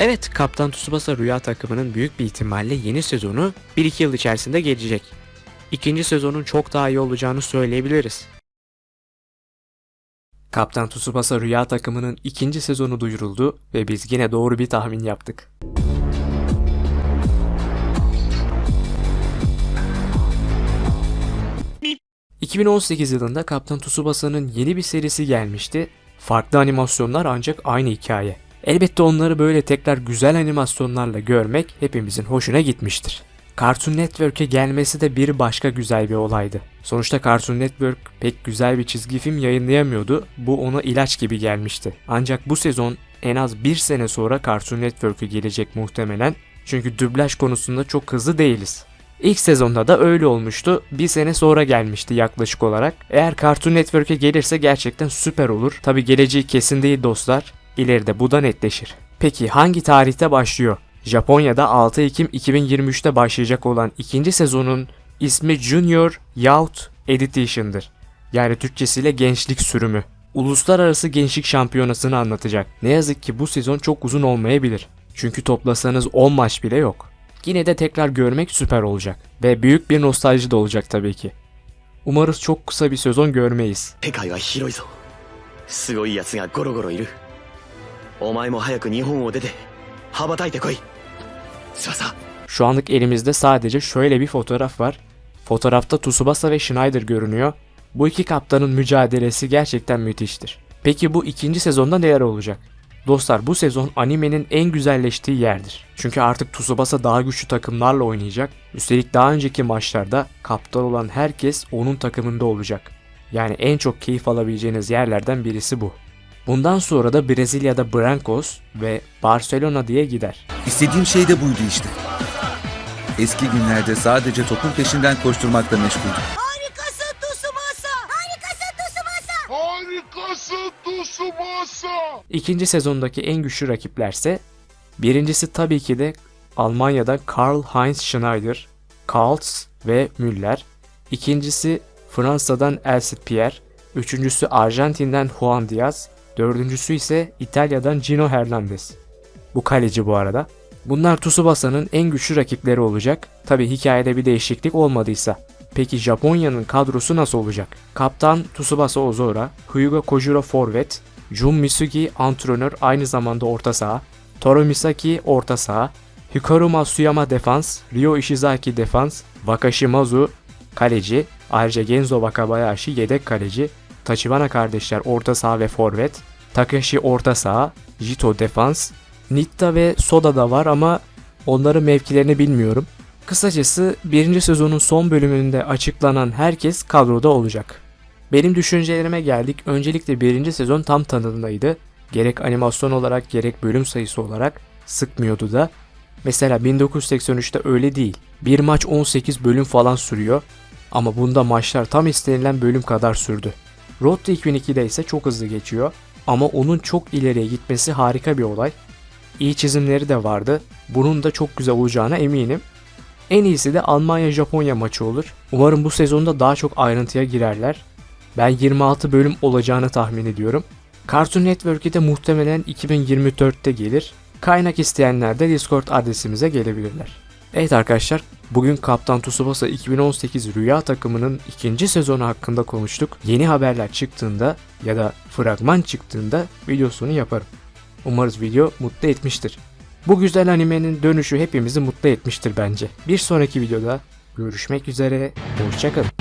Evet, Kaptan Tsubasa Rüya takımının büyük bir ihtimalle yeni sezonu 1-2 yıl içerisinde gelecek. İkinci sezonun çok daha iyi olacağını söyleyebiliriz. Kaptan Tsubasa Rüya takımının ikinci sezonu duyuruldu ve biz yine doğru bir tahmin yaptık. ...2018 yılında Kaptan Tsubasa'nın yeni bir serisi gelmişti. Farklı animasyonlar ancak aynı hikaye. Elbette onları böyle tekrar güzel animasyonlarla görmek hepimizin hoşuna gitmiştir. Cartoon Network'e gelmesi de bir başka güzel bir olaydı. Sonuçta Cartoon Network pek güzel bir çizgi film yayınlayamıyordu. Bu ona ilaç gibi gelmişti. Ancak bu sezon en az bir sene sonra Cartoon Network'e gelecek muhtemelen. Çünkü dublaj konusunda çok hızlı değiliz. İlk sezonda da öyle olmuştu. Bir sene sonra gelmişti yaklaşık olarak. Eğer Cartoon Network'e gelirse gerçekten süper olur. Tabi geleceği kesin değil dostlar. İleride bu da netleşir. Peki hangi tarihte başlıyor? Japonya'da 6 Ekim 2023'te başlayacak olan ikinci sezonun ismi Junior Youth Edition'dır. Yani Türkçesiyle gençlik sürümü. Uluslararası gençlik şampiyonasını anlatacak. Ne yazık ki bu sezon çok uzun olmayabilir. Çünkü toplasanız 10 maç bile yok. Yine de tekrar görmek süper olacak. Ve büyük bir nostalji de olacak tabii ki. Umarız çok kısa bir sezon görmeyiz. お前も早く日本を出て羽ばたいてこい翼 Şu anlık elimizde sadece şöyle bir fotoğraf var. Fotoğrafta Tsubasa ve Schneider görünüyor. Bu iki kaptanın mücadelesi gerçekten müthiştir. Peki bu ikinci sezonda neler olacak? Dostlar bu sezon animenin en güzelleştiği yerdir. Çünkü artık Tsubasa daha güçlü takımlarla oynayacak. Üstelik daha önceki maçlarda kaptan olan herkes onun takımında olacak. Yani en çok keyif alabileceğiniz yerlerden birisi bu. Bundan sonra da Brezilya'da Brancos ve Barcelona diye gider. İstediğim şey de buydu işte. Eski günlerde sadece topun peşinden koşturmakla meşguldüm. Harikasın Tsubasa! Harikasın Tsubasa! Harikasın Tsubasa. İkinci sezondaki en güçlü rakiplerse birincisi tabii ki de Almanya'da Karl-Heinz Schneider, Karls ve Müller. İkincisi Fransa'dan Elsit Pierre. Üçüncüsü Arjantin'den Juan Diaz. Dördüncüsü ise İtalya'dan Gino Hernandez. Bu kaleci bu arada. Bunlar Tsubasa'nın en güçlü rakipleri olacak. Tabi hikayede bir değişiklik olmadıysa. Peki Japonya'nın kadrosu nasıl olacak? Kaptan Tsubasa Ozora, Hyuga Kojiro forvet, Jun Misugi antrenör aynı zamanda orta saha, Toru Misaki orta saha, Hikaru Matsuyama defans, Ryo Ishizaki defans, Wakashi Mazu kaleci, ayrıca Genzo Wakabayashi yedek kaleci, Tachibana kardeşler orta saha ve forvet, Takashi orta saha, Jito defans, Nitta ve Soda da var ama onların mevkilerini bilmiyorum. Kısacası birinci sezonun son bölümünde açıklanan herkes kadroda olacak. Benim düşüncelerime geldik. Öncelikle birinci sezon tam tanıdığındaydı. Gerek animasyon olarak gerek bölüm sayısı olarak sıkmıyordu da. Mesela 1983'te öyle değil. Bir maç 18 bölüm falan sürüyor. Ama bunda maçlar tam istenilen bölüm kadar sürdü. Road to 2002'de ise çok hızlı geçiyor. Ama onun çok ileriye gitmesi harika bir olay. İyi çizimleri de vardı. Bunun da çok güzel olacağına eminim. En iyisi de Almanya-Japonya maçı olur. Umarım bu sezonda daha çok ayrıntıya girerler. Ben 26 bölüm olacağını tahmin ediyorum. Cartoon Network'e de muhtemelen 2024'te gelir. Kaynak isteyenler de Discord adresimize gelebilirler. Evet arkadaşlar, bugün Kaptan Tsubasa 2018 Rüya takımının ikinci sezonu hakkında konuştuk. Yeni haberler çıktığında ya da fragman çıktığında videosunu yaparım. Umarız video mutlu etmiştir. Bu güzel animenin dönüşü hepimizi mutlu etmiştir bence. Bir sonraki videoda görüşmek üzere, hoşçakalın.